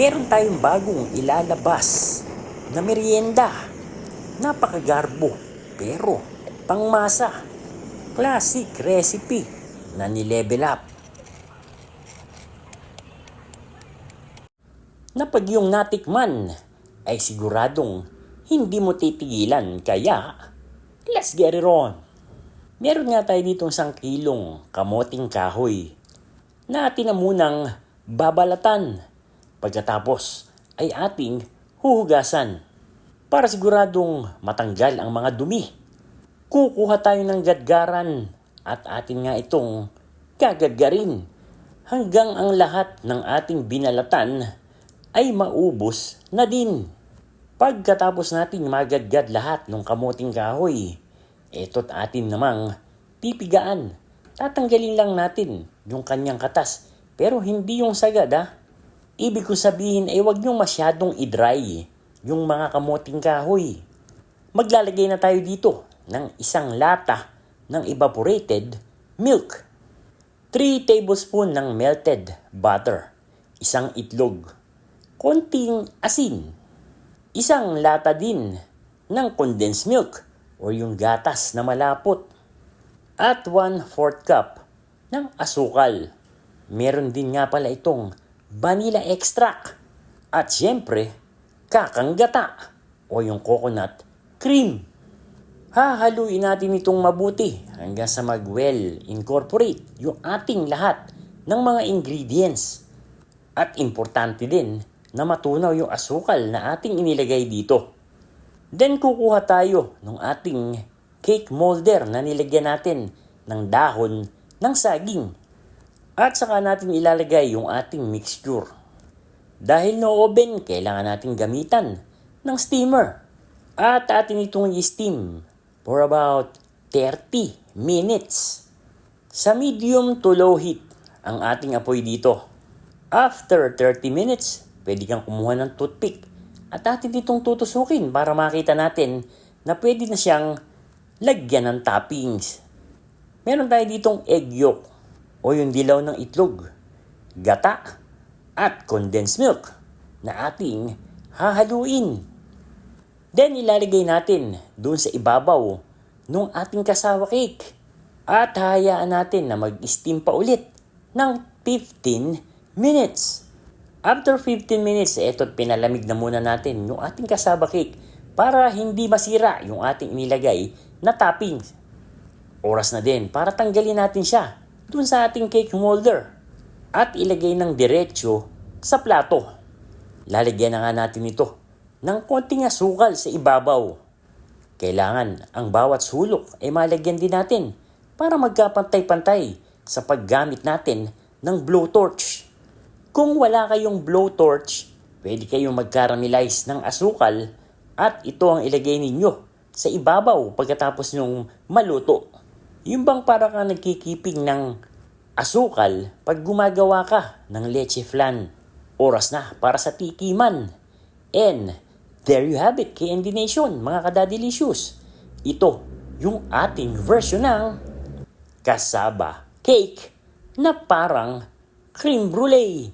meron tayong bagong ilalabas na merienda. Napakagarbo, pero pangmasa. Classic recipe na nilevel up. Na pag yung natikman ay siguradong hindi mo titigilan kaya let's get it on. Meron nga tayo ditong isang kilong kamoting kahoy na atin na munang babalatan. Pagkatapos ay ating huhugasan para siguradong matanggal ang mga dumi. Kukuha tayo ng gadgaran at atin nga itong gagadgarin hanggang ang lahat ng ating binalatan ay maubos na din. Pagkatapos nating magadgad lahat ng kamuting kahoy, eto't atin namang pipigaan. Tatanggalin lang natin yung kanyang katas pero hindi yung sagad ha. Ibig ko sabihin ay huwag niyong masyadong i-dry yung mga kamuting kahoy. Maglalagay na tayo dito ng isang lata ng evaporated milk. 3 tablespoon ng melted butter. Isang itlog. Konting asin. Isang lata din ng condensed milk o yung gatas na malapot. At 1 4 cup ng asukal. Meron din nga pala itong vanilla extract. At syempre, kakanggata o yung coconut cream. Hahaluin natin itong mabuti hanggang sa mag-well incorporate yung ating lahat ng mga ingredients. At importante din na matunaw yung asukal na ating inilagay dito. Then kukuha tayo ng ating cake molder na nilagyan natin ng dahon ng saging. At saka natin ilalagay yung ating mixture. Dahil no oven, kailangan natin gamitan ng steamer. At atin itong i-steam for about 30 minutes. Sa medium to low heat ang ating apoy dito. After 30 minutes, pwede kang kumuha ng toothpick at atin itong tutusukin para makita natin na pwede na siyang lagyan ng toppings. Meron tayo ditong egg yolk o yung dilaw ng itlog, gata, at condensed milk na ating hahaluin. Then ilalagay natin doon sa ibabaw ng ating kasawa cake. At hayaan natin na mag-steam pa ulit ng 15 minutes. After 15 minutes, eto't pinalamig na muna natin yung ating kasaba cake para hindi masira yung ating inilagay na toppings. Oras na din para tanggalin natin siya dun sa ating cake molder at ilagay ng diretsyo sa plato. Lalagyan na nga natin ito ng konting asukal sa ibabaw. Kailangan ang bawat sulok ay malagyan din natin para magkapantay-pantay sa paggamit natin ng blowtorch. Kung wala kayong blowtorch, pwede kayong mag-caramelize ng asukal at ito ang ilagay ninyo sa ibabaw pagkatapos nyong maluto. Yung bang para kang nagkikiping ng asukal pag gumagawa ka ng leche flan. Oras na para sa tikiman. And there you have it, KND Nation, mga kadadilicious. Ito yung ating version ng kasaba cake na parang cream brulee.